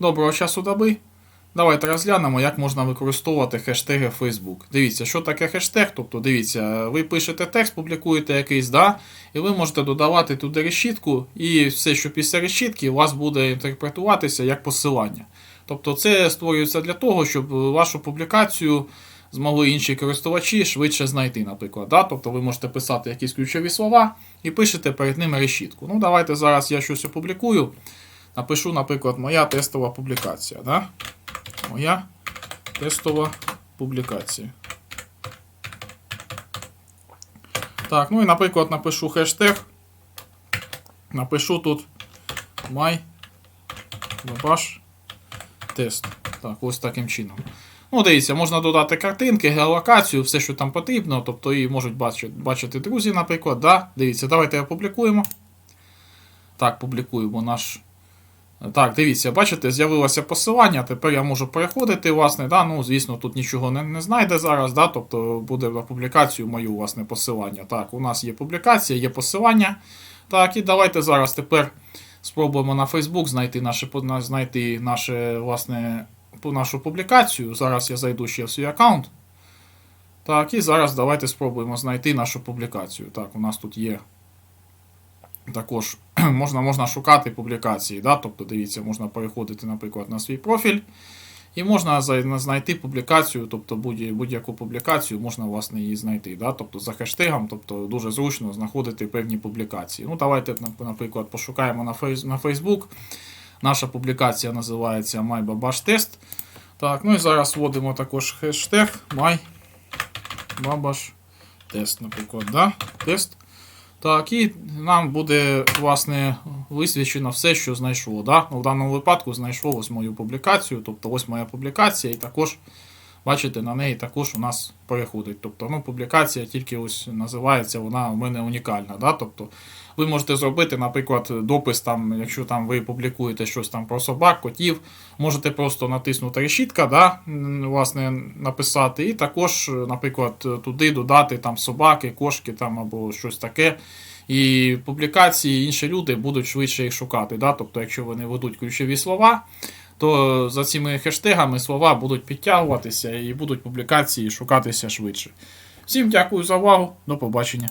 Доброго часу доби. Давайте розглянемо, як можна використовувати хештеги Facebook. Дивіться, що таке хештег. Тобто, дивіться, ви пишете текст, публікуєте якийсь, да, і ви можете додавати туди решітку, і все, що після решітки, у вас буде інтерпретуватися як посилання. Тобто, це створюється для того, щоб вашу публікацію змогли інші користувачі швидше знайти, наприклад. Да? Тобто ви можете писати якісь ключові слова і пишете перед ними решітку. Ну, давайте зараз я щось опублікую. Напишу, наприклад, моя тестова публікація. Да? Моя тестова публікація. Так, ну і, наприклад, напишу хештег. Напишу тут my bash тест. Так, ось таким чином. Ну, дивіться, можна додати картинки, геолокацію, все, що там потрібно. Тобто її можуть бачити, бачити друзі, наприклад. Да? Дивіться, давайте опублікуємо. Так, публікуємо наш. Так, дивіться, бачите, з'явилося посилання. Тепер я можу переходити, власне, да, ну, звісно, тут нічого не, не знайде зараз, да, тобто буде на публікацію мою власне посилання. Так, у нас є публікація, є посилання. Так, і давайте зараз тепер спробуємо на Facebook знайти наше, знайти наше, власне, нашу публікацію. Зараз я зайду ще в свій аккаунт. Так, і зараз давайте спробуємо знайти нашу публікацію. Так, у нас тут є також можна, можна шукати публікації. Да? Тобто, дивіться, можна переходити, наприклад, на свій профіль. І можна знайти публікацію, тобто будь- будь-яку публікацію можна власне її знайти. Да? Тобто за хештегом, тобто дуже зручно знаходити певні публікації. Ну, давайте, наприклад, пошукаємо на, на Facebook. Наша публікація називається MyBabash Так, ну і зараз вводимо також хештег MyBabash наприклад, да? тест. Так, і нам буде, власне, висвічено все, що знайшло. Да? Ну, в даному випадку знайшло ось мою публікацію, тобто ось моя публікація, і також, бачите, на неї також у нас переходить. Тобто, ну, публікація тільки ось називається, вона у мене унікальна. Да? Тобто, ви можете зробити, наприклад, допис, там, якщо там ви публікуєте щось там про собак, котів, можете просто натиснути решітка, да? власне, написати, і також, наприклад, туди додати там собаки, кошки там, або щось таке. І публікації інші люди будуть швидше їх шукати. Да? Тобто, якщо вони ведуть ключові слова, то за цими хештегами слова будуть підтягуватися і будуть публікації шукатися швидше. Всім дякую за увагу, до побачення.